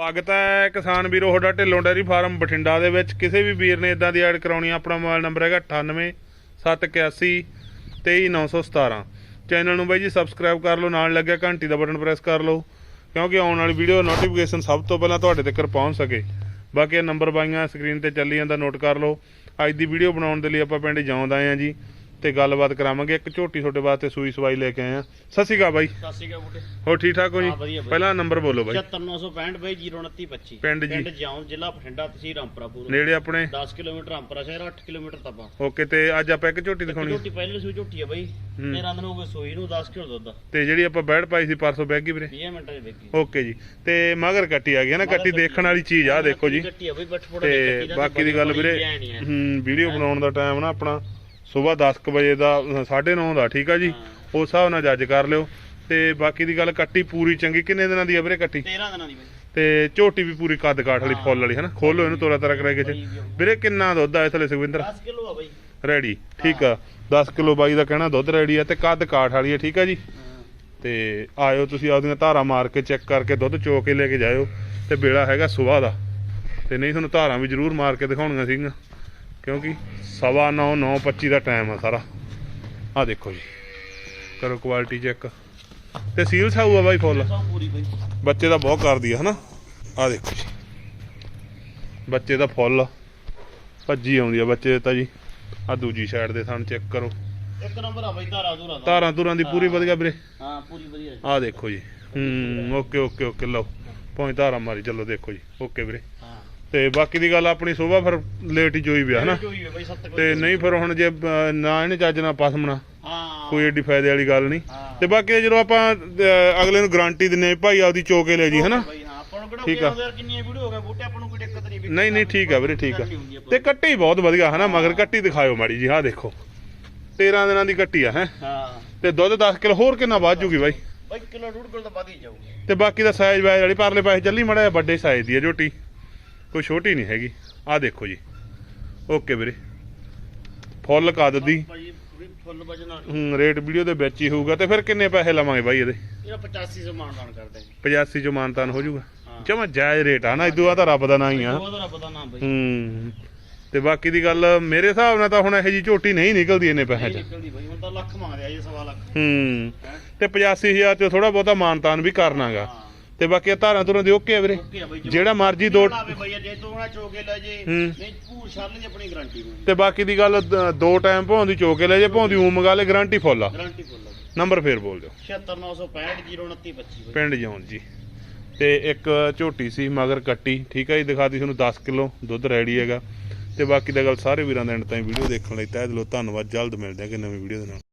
ਸਵਾਗਤ ਹੈ ਕਿਸਾਨ ਵੀਰੋ, ਤੁਹਾਡਾ ਢਿੱਲੋਂ ਡੈਰੀ ਫਾਰਮ ਬਠਿੰਡਾ ਦੇ ਵਿੱਚ। ਕਿਸੇ ਵੀ ਵੀਰ ਨੇ ਇਦਾਂ ਦੀ ਐਡ ਕਰਾਉਣੀ ਆਪਣਾ ਮੋਬਾਈਲ ਨੰਬਰ ਹੈਗਾ 98 781 23917 ਚੈਨਲ ਨੂੰ ਬਾਈ ਜੀ ਸਬਸਕ੍ਰਾਈਬ ਕਰ ਲਓ, ਨਾਲ ਲੱਗਿਆ ਘੰਟੀ ਦਾ ਬਟਨ ਪ੍ਰੈਸ ਕਰ ਲਓ, ਕਿਉਂਕਿ ਆਉਣ ਵਾਲੀ ਵੀਡੀਓ ਨੋਟੀਫਿਕੇਸ਼ਨ ਸਭ ਤੋਂ ਪਹਿਲਾਂ ਤੁਹਾਡੇ ਤੱਕ ਪਹੁੰਚ ਸਕੇ। ਬਾਕੀ ਇਹ ਨੰਬਰ ਬਾਈਆਂ ਸਕਰੀਨ ਤੇ ਚੱਲੀ ਜਾਂਦਾ ਨੋਟ ਕਰ ਲਓ। ਅੱਜ ਦੀ ਵੀਡੀਓ ਬਣਾਉਣ ਦੇ ਲਈ ਆਪਾਂ ਪਿੰਡ ਜੌਂਦ ਆਏ ਆ ਜੀ। ਤੇ ਗੱਲਬਾਤ ਕਰਾਵਾਂਗੇ। ਇੱਕ ਝੋਟੀ ਤੁਹਾਡੇ ਵਾਸਤੇ ਸੂਈ ਸਵਾਈ ਲੈ ਕੇ ਆਏ ਆ। ਸਤਿ ਸ਼੍ਰੀ ਅਕਾਲ ਬਾਈ। ਸਤਿ ਸ਼੍ਰੀ ਅਕਾਲ ਬੁੱਢੇ ਹੋਰ ਠੀਕ ਠਾਕ ਹੋ ਜੀ? ਹਾਂ, ਵਧੀਆ, ਵਧੀਆ। ਪਹਿਲਾ ਨੰਬਰ ਬੋਲੋ ਬਾਈ। 74965 ਬਾਈ 02925 ਪਿੰਡ ਜੀ। ਪਿੰਡ ਜਾਉਂ ਜ਼ਿਲ੍ਹਾ ਬਠਿੰਡਾ ਤਹਿਸੀਲ ਰਾਮਪੁਰਾ ਨੇੜੇ ਆਪਣੇ? 10 ਕਿਲੋਮੀਟਰ ਰਾਮਪੁਰਾ ਸ਼ਹਿਰ 8 ਕਿਲੋਮੀਟਰ ਤਪਾ। ਓਕੇ ਤੇ ਅੱਜ ਆਪਾਂ ਇੱਕ ਝੋਟੀ ਦਿਖਾਉਣੀ। ਝੋਟੀ ਪਹਿਲੇ ਸੂਈ ਝੋਟੀ ਆ ਬਾਈ। ਹੂੰ। 13 ਦਿਨ ਹੋ ਗਏ ਸੂਈ ਨੂੰ 10 ਕਿਲੋ ਦੁੱਧ ਤੇ ਜਿਹੜੀ ਆਪਾਂ ਬੈੜ ਪਾਈ ਸੀ ਪਰਸੋਂ ਬੈਗੀ ਵੀਰੇ। 20 ਮਿੰਟਾਂ ਦੇ ਵੇਖੀ ਓਕੇ ਜੀ। ਤੇ ਮਗਰ ਕੱਟੀ ਆ ਗਈ ਹੈ ਨਾ? ਕੱਟੀ ਦੇਖਣ ਵਾਲੀ ਚੀਜ਼ ਆ ਦੇਖੋ ਜੀ। ਆ ਬਾਈ ਬੱਠ ਤੇ ਬਾਕੀ ਦੀ ਗੱਲ ਵੀਰੇ ਹੂੰ ਵੀਡੀਓ ਬਣਾਉਣ ਦਾ ਟਾਈਮ ਨਾ ਆਪਣਾ। ਸਵੇਰ 10:00 ਵਜੇ ਦਾ 9:30 ਦਾ ਠੀਕ ਆ ਜੀ? ਉਸ ਹਿਸਾਬ ਨਾਲ ਜੱਜ ਕਰ ਲਿਓ। ਤੇ ਬਾਕੀ ਦੀ ਗੱਲ ਕੱਟੀ ਪੂਰੀ ਚੰਗੀ। ਕਿੰਨੇ ਦਿਨਾਂ ਦੀ ਆ ਵੀਰੇ ਕੱਟੀ? 13 ਦਿਨਾਂ ਦੀ ਬਾਈ। ਤੇ ਝੋਟੀ ਵੀ ਪੂਰੀ ਕੱਦ ਕਾਠ ਵਾਲੀ ਫੁੱਲ ਵਾਲੀ ਹੈ ਨਾ ਖੋਲੋ ਇਹਨੂੰ ਤੋਰਾ ਤਰਾ ਕਰਾ ਕੇ ਚ ਵੀਰੇ ਕਿੰਨਾ ਦੁੱਧ ਆ ਇਸ ਥਲੇ ਸੁਖਵਿੰਦਰ? 10 ਕਿਲੋ ਆ ਬਾਈ। ਰੈਡੀ ਠੀਕ ਆ। 10 ਕਿਲੋ ਬਾਈ ਦਾ ਕਹਿਣਾ ਦੁੱਧ ਰੈਡੀ ਆ ਤੇ ਕੱਦ ਕਾਠ ਵਾਲੀ ਆ ਠੀਕ ਆ ਜੀ? ਤੇ ਆਇਓ ਤੁਸੀਂ ਆਪਦੀਆਂ ਧਾਰਾਂ ਮਾਰ ਕੇ ਚੈੱਕ ਕਰਕੇ ਦੁੱਧ ਚੋ ਕੇ ਲੈ ਕੇ ਜਾਇਓ। ਤੇ ਵੇਲਾ ਹੈਗਾ ਸਵੇਰ ਦਾ। ਤੇ ਨਹੀਂ ਤੁਹਾਨੂੰ ਧਾਰਾਂ ਵੀ ਜ਼ਰੂਰ ਮਾਰ ਕੇ ਦਿਖਾਉਣੀਆਂ ਸੀਗੀਆਂ। ਕਿਉਂਕਿ ਸਵਾ ਨੌ 9:25 ਦਾ ਟਾਈਮ ਆ ਸਾਰਾ। ਆ ਦੇਖੋ ਜੀ। ਕਰੋ ਕੁਆਲਿਟੀ ਚੈੱਕ ਤੇ ਸੀਲ ਸਾਊ ਆ ਬਾਈ ਫੁੱਲ ਬੱਚੇ ਦਾ ਬਹੁਤ ਕਰਦੀ ਆ ਹਨਾ? ਆ ਦੇਖੋ ਜੀ। ਬੱਚੇ ਦਾ ਫੁੱਲ ਭੱਜੀ ਆਉਂਦੀ ਆ ਬੱਚੇ ਤਾਂ ਜੀ। ਆ ਦੂਜੀ ਸਾਈਡ ਦੇ ਥਣ ਚੈੱਕ ਕਰੋ। ਇੱਕ ਨੰਬਰ ਆ ਬਾਈ ਧਾਰਾ ਧੂਰਾ ਦਾ। ਧਾਰਾਂ ਧੁਰਾਂ ਦੀ ਪੂਰੀ ਵਧੀਆ ਵੀਰੇ। ਹਾਂ ਪੂਰੀ ਵਧੀਆ ਆ ਦੇਖੋ ਜੀ। ਹੂੰ ਓਕੇ ਓਕੇ ਓਕੇ ਲਓ। ਪਹੁੰਚ ਧਾਰਾਂ ਮਾਰੀ ਚਲੋ ਦੇਖੋ ਜੀ। ਓਕੇ ਵੀਰੇ। ਤੇ ਬਾਕੀ ਦੀ ਗੱਲ ਆਪਣੀ ਸਵੇਰ ਫਿਰ ਲੇਟ ਹੀ ਜੋਈ ਪਿਆ ਹਨਾ? ਹੋਈ ਹੈ ਬਾਈ 7 ਕਿਲੋ ਤੇ ਨਹੀਂ ਫਿਰ ਹੁਣ ਜੇ ਨਾ ਇਹਨੇ ਚੱਜ ਨਾਲ ਪਸਮਣਾ ਹਾਂ। ਕੋਈ ਏਡੀ ਫਾਇਦੇ ਵਾਲੀ ਗੱਲ ਨਹੀਂ। ਤੇ ਬਾਕੀ ਜਦੋਂ ਆਪਾਂ ਅਗਲੇ ਨੂੰ ਗਾਰੰਟੀ ਦਿੰਨੇ ਭਾਈ ਆਪਦੀ ਚੋਕੇ ਲੈ ਜੀ ਹਨਾ? ਠੀਕ ਆ। ਨਹੀਂ ਨਹੀਂ ਠੀਕ ਆ ਵੀਰੇ ਠੀਕ ਆ। ਤੇ ਕੱਟੀ ਬਹੁਤ ਵਧੀਆ ਹਨਾ? ਮਗਰ ਕੱਟੀ ਦਿਖਾਇਓ ਮਾੜੀ ਜੀ ਆਹ ਦੇਖੋ। 13 ਦਿਨਾਂ ਦੀ ਕੱਟੀ ਆ ਹੈ? ਤੇ ਦੁੱਧ 10 ਕਿਲੋ ਹੋਰ ਕਿੰਨਾ ਵੱਧ ਜੂਗੀ ਬਾਈ? ਬਾਈ ਕਿਲੋ ਡੂਢ ਕਿਲੋ ਤਾਂ ਵੱਧ ਹੀ ਜਾਊ ਤੇ ਬਾਕੀ ਦਾ ਸਾਈਜ਼ ਵਾਈਜ਼ ਵਾਲੀ ਪਰਲੇ ਪਾਸੇ ਚੱਲੀ ਮੜਾ ਵੱਡੇ ਸਾਈਜ਼ ਦੀ ਆ ਝੋਟੀ। ਕੋਈ ਛੋਟੀ ਨਹੀਂ ਹੈਗੀ। ਆਹ ਦੇਖੋ ਜੀ। ਓਕੇ ਵੀਰੇ। ਫੁੱਲ ਕੱਦ ਦੀ ਭਾਈ ਪੂਰੀ ਫੁੱਲ ਵਾਲੀ ਹੂੰ ਰੇਟ ਵੀਡੀਓ ਦੇ ਵਿੱਚ ਹੀ ਹੋਊਗਾ ਤੇ ਫਿਰ ਕਿੰਨੇ ਪੈਸੇ ਲਵਾਂਗੇ ਬਾਈ ਇਹਦੇ? ਇਹਦਾ 85 ਸੌ ਮਾਨਦਾਨ ਕਰਦੇ 85 ਚੋਂ ਮਾਨਤਾਨ ਹੋ ਜਾਊਗਾ। ਹਾਂ। ਜਮਾ ਜਾਇਜ਼ ਰੇਟ ਆ ਨਾ ਇਦੋਂ ਆ ਤਾਂ ਰੱਬ ਦਾ ਨਾਂ ਹੀ ਆ। ਉਹਦਾ ਰੱਬ ਦਾ ਨਾਮ ਬਾਈ। ਹੂੰ। ਤੇ ਬਾਕੀ ਦੀ ਗੱਲ ਮੇਰੇ ਹਿਸਾਬ ਨਾਲ ਤਾਂ ਹੁਣ ਇਹੋ ਜੀ ਝੋਟੀ ਨਹੀਂ ਨਿਕਲਦੀ ਇੰਨੇ ਪੈਸੇ 'ਚ। ਨਿਕਲਦੀ ਬਾਈ ਹੁਣ ਤਾਂ ਲੱਖ ਮੰਗਦੇ ਆ ਜੀ ਸਵਾ ਲੱਖ। ਹੂੰ। ਤੇ 85000 ਚ ਥੋੜਾ ਬਹੁਤਾ ਮਾਨਤਾਨ ਵੀ ਕਰਨਾਗਾ। ਤੇ ਬਾਕੀ ਧਾਰਾਂ ਧੁਰਾਂ ਦੀ ਓਕੇ ਆ ਵੀਰੇ? ਓਕੇ ਆ ਬਾਈ ਜਿਹੜਾ ਮਰਜ਼ੀ ਦੋ ਲਾਵੇ ਬਾਈ ਜੇ ਤੂੰ ਨਾ ਚੋਕੇ ਲੈ ਜੇ ਹੂੰ। ਨਹੀਂ ਭੂਰ ਛੱਲ ਦੀ ਆਪਣੀ ਗਾਰੰਟੀ ਨੂੰ। ਤੇ ਬਾਕੀ ਦੀ ਗੱਲ ਦ- ਦੋ ਟਾਈਮ ਭੌਂਦੀ ਚੋਕੇ ਲੈ ਜੇ ਭੌਂਦੀ ਊ ਮੰਗਾ ਲੈ ਗਾਰੰਟੀ ਫੁੱਲ ਆ। ਗਾਰੰਟੀ ਫੁੱਲ ਆ। ਨੰਬਰ ਫੇਰ ਬੋਲ ਦਿਓ। 76965 02925 ਬਾਈ। ਪਿੰਡ ਜੌਨ ਜੀ। ਤੇ ਇੱਕ ਝੋਟੀ ਸੀ ਮਗਰ ਕੱਟੀ ਠੀਕ ਹੈ ਜੀ ਦਿਖਾਤੀ ਤੁਹਾਨੂੰ 10 ਕਿਲੋ ਦੁੱਧ ਰੈਡੀ ਹੈਗਾ। ਤੇ ਬਾਕੀ ਦਾ ਗੱਲ ਸਾਰੇ ਵੀਰਾਂ ਦੇ ਐਂਡ ਤਾਈਂ ਵੀਡੀਓ ਦੇਖਣ ਲਈ ਤਹਿ ਦਿਲੋਂ ਧੰਨਵਾਦ ਜਲਦ ਮਿਲਦੇ ਹਾਂ ਕਿ ਨਵੀਂ ਵੀਡੀਓ ਦੇ ਨਾਲ।